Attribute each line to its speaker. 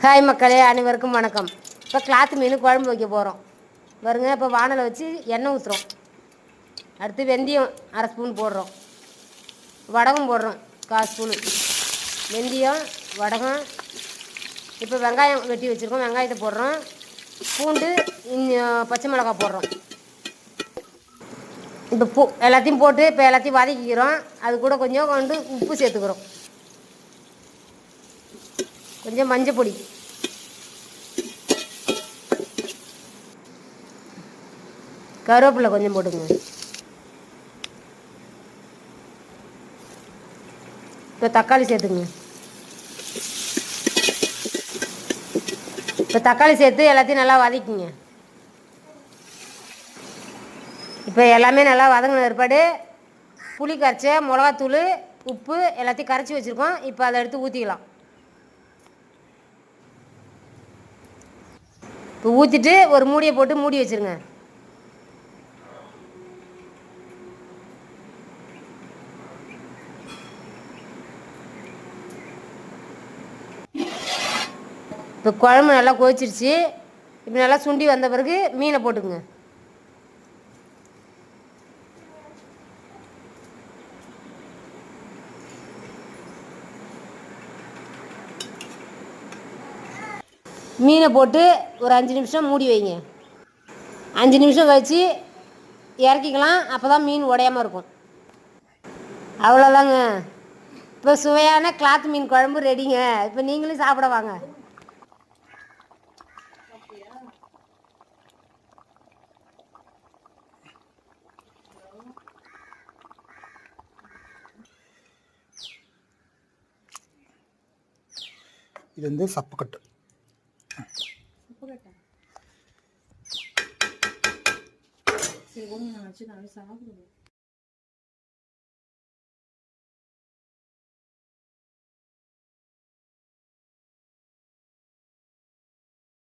Speaker 1: Hi மக்களே அனைவருக்கும் வணக்கம். இப்போ கிளாத் மீன் குழம்பு வைக்க போகிறோம் பாருங்க இப்போ வானலை வச்சு எண்ணெய் ஊற்றுறோம் அடுத்து வெந்தயம் அரை ஸ்பூன் போடுறோம். வடகம் போடுறோம் கால் ஸ்பூனு வெந்தயம் வடகம். இப்போ வெங்காயம் வெட்டி வச்சுருக்கோம் வெங்காயத்தை போடுறோம். பூண்டு பச்சை மிளகாய் போடுறோம். இப்போ பூ எல்லாத்தையும் போட்டு இப்போ எல்லாத்தையும் வதக்கிக்கிறோம். அது கூட கொஞ்சம் கொண்டு உப்பு சேர்த்துக்கிறோம். கொஞ்சம் மஞ்சள் பொடி. கருவேப்பிலை கொஞ்சம் போட்டுங்க இப்போ தக்காளி சேர்த்துங்க இப்போ தக்காளி சேர்த்து எல்லாத்தையும் நல்லா வதக்கிங்க. இப்போ எல்லாமே நல்லா வதங்கின ஏற்பாடு புளி கரைச்ச மிளகாத்தூள் உப்பு எல்லாத்தையும் கரைச்சி வச்சுருக்கோம். இப்போ அதை எடுத்து ஊற்றிக்கலாம் இப்போ ஊற்றிட்டு ஒரு மூடியை போட்டு மூடி வச்சுருங்க. இப்போ குழம்பு நல்லா கொதிச்சிருச்சு. இப்போ நல்லா சுண்டி வந்த பிறகு மீனை போட்டுக்குங்க. மீனை போட்டு ஒரு அஞ்சு நிமிஷம் மூடி வைங்க. அஞ்சு நிமிஷம் வச்சு இறக்கிக்கலாம். அப்போ தான் மீன் உடையாமல் இருக்கும். அவ்வளோதாங்க இப்போ சுவையான கிளாத் மீன் குழம்பு ரெடிங்க இப்போ நீங்களும் சாப்பிட வாங்க.
Speaker 2: இது வந்து சப்புக்கட்டு
Speaker 3: சரி ஒன்று நான் வச்சு நான் சாப்பிடுவேன்